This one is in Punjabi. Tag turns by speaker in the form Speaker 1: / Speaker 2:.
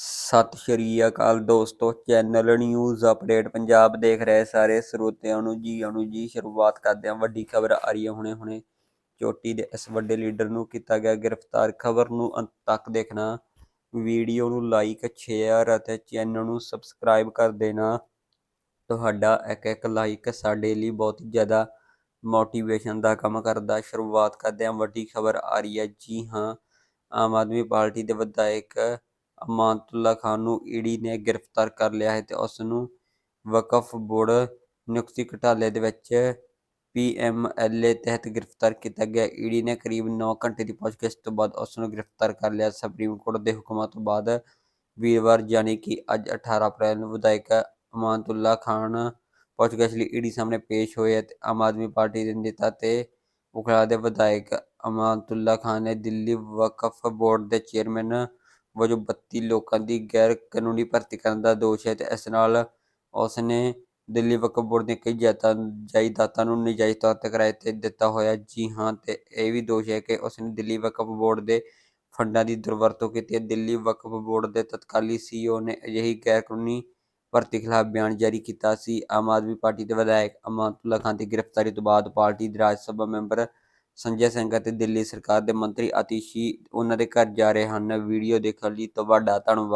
Speaker 1: ਸਤਿ ਸ਼੍ਰੀ ਅਕਾਲ ਦੋਸਤੋ ਚੈਨਲ ਨਿਊਜ਼ ਅਪਡੇਟ ਪੰਜਾਬ ਦੇਖ ਰਹੇ ਸਾਰੇ ਸਰੋਤਿਆਂ ਨੂੰ ਜੀ, ਅਨੂ ਜੀ, ਸ਼ੁਰੂਆਤ ਕਰਦੇ ਹਾਂ। ਵੱਡੀ ਖਬਰ ਆ ਰਹੀ ਹੈ ਹੁਣੇ ਹੁਣੇ। ਚੋਟੀ ਦੇ ਇਸ ਵੱਡੇ ਲੀਡਰ ਨੂੰ ਕੀਤਾ ਗਿਆ ਗ੍ਰਿਫਤਾਰ। ਖਬਰ ਨੂੰ ਅੰਤ ਤੱਕ ਦੇਖਣਾ। ਵੀਡੀਓ ਨੂੰ ਲਾਈਕ ਸ਼ੇਅਰ ਅਤੇ ਚੈਨਲ ਨੂੰ ਸਬਸਕ੍ਰਾਈਬ ਕਰ ਦੇਣਾ। ਤੁਹਾਡਾ ਇੱਕ ਇੱਕ ਲਾਈਕ ਸਾਡੇ ਲਈ ਬਹੁਤ ਜ਼ਿਆਦਾ ਮੋਟੀਵੇਸ਼ਨ ਦਾ ਕੰਮ ਕਰਦਾ। ਸ਼ੁਰੂਆਤ ਕਰਦੇ ਹਾਂ। ਵੱਡੀ ਖਬਰ ਆ ਰਹੀ ਹੈ। ਜੀ ਹਾਂ, ਆਮ ਆਦਮੀ ਪਾਰਟੀ ਦੇ ਵਿਧਾਇਕ ਅਮਾਨਤੁੱਲਾ ਖਾਨ ਨੂੰ ਈਡੀ ਨੇ ਗ੍ਰਿਫਤਾਰ ਕਰ ਲਿਆ ਹੈ ਤੇ ਉਸ ਨੂੰ ਵਕਫ ਬੋਰਡ ਨਿਯੁਕਤੀ ਘਟਾਲੇ ਦੇ ਵਿੱਚ ਪੀਐਮਐਲਏ ਤਹਿਤ ਗ੍ਰਿਫਤਾਰ ਕੀਤਾ ਗਿਆ। ਈਡੀ ਨੇ ਕਰੀਬ 9 ਘੰਟੇ ਦੀ ਪੁੱਛਗਿੱਛ ਤੋਂ ਬਾਅਦ ਉਸ ਨੂੰ ਗ੍ਰਿਫਤਾਰ ਕਰ ਲਿਆ। ਸੁਪਰੀਮ ਕੋਰਟ ਦੇ ਹੁਕਮਾਂ ਤੋਂ ਬਾਅਦ ਵੀਰਵਾਰ ਯਾਨੀ ਕਿ ਅੱਜ 18 ਅਪ੍ਰੈਲ ਨੂੰ ਵਿਧਾਇਕ ਅਮਾਨਤੁੱਲਾ ਖਾਨ ਪੁੱਛਗਿੱਛ ਲਈ ਈਡੀ ਸਾਹਮਣੇ ਪੇਸ਼ ਹੋਏ ਤੇ ਆਮ ਆਦਮੀ ਪਾਰਟੀ ਦੇ ਨੇਤਾ ਤੇ ਉਖਲਾ ਦੇ ਵਿਧਾਇਕ ਅਮਾਨਤੁੱਲਾ ਖਾਨ ਨੇ ਦਿੱਲੀ ਵਕਫ ਬੋਰਡ ਦੇ ਚੇਅਰਮੈਨ ਵਜੋਂ 32 ਲੋਕਾਂ ਦੀ ਗੈਰ ਕਾਨੂੰਨੀ ਭਰਤੀ ਕਰਨ ਦਾ ਦੋਸ਼ ਹੈ ਤੇ ਇਸ ਨਾਲ ਉਸ ਨੇ ਦਿੱਲੀ ਵਕਫ ਬੋਰਡ ਦੀਆਂ ਕਈ ਜਾਇਦਾਦਾਂ ਜਾਇਦਾਦਾਂ ਨੂੰ ਨਜਾਇਜ਼ ਤੌਰ ਤੇ ਕਿਰਾਏ ਤੇ ਦਿੱਤਾ ਹੋਇਆ। ਜੀ ਹਾਂ, ਤੇ ਇਹ ਵੀ ਦੋਸ਼ ਹੈ ਕਿ ਉਸ ਨੇ ਦਿੱਲੀ ਵਕਫ ਬੋਰਡ ਦੇ ਫੰਡਾਂ ਦੀ ਦੁਰਵਰਤੋਂ ਕੀਤੀ ਹੈ। ਦਿੱਲੀ ਵਕਫ ਬੋਰਡ ਦੇ ਤਤਕਾਲੀ ਸੀਈਓ ਨੇ ਅਜਿਹੀ ਗੈਰ ਕਾਨੂੰਨੀ ਭਰਤੀ ਖਿਲਾਫ ਬਿਆਨ ਜਾਰੀ ਕੀਤਾ ਸੀ। ਆਮ ਆਦਮੀ ਪਾਰਟੀ ਦੇ ਵਿਧਾਇਕ ਅਮਾਨਤੁੱਲਾ ਖਾਨ ਦੀ ਗ੍ਰਿਫਤਾਰੀ ਤੋਂ ਬਾਅਦ ਪਾਰਟੀ ਦੇ ਰਾਜ ਸਭਾ ਮੈਂਬਰ ਸੰਜੇ ਸਿੰਘ ਅਤੇ ਦਿੱਲੀ ਸਰਕਾਰ ਦੇ ਮੰਤਰੀ ਅਤੀਸ਼ੀ ਉਹਨਾਂ ਦੇ ਘਰ ਜਾ ਰਹੇ ਹਨ। ਵੀਡੀਓ ਦੇਖਣ ਲਈ ਤੁਹਾਡਾ ਧੰਨਵਾਦ।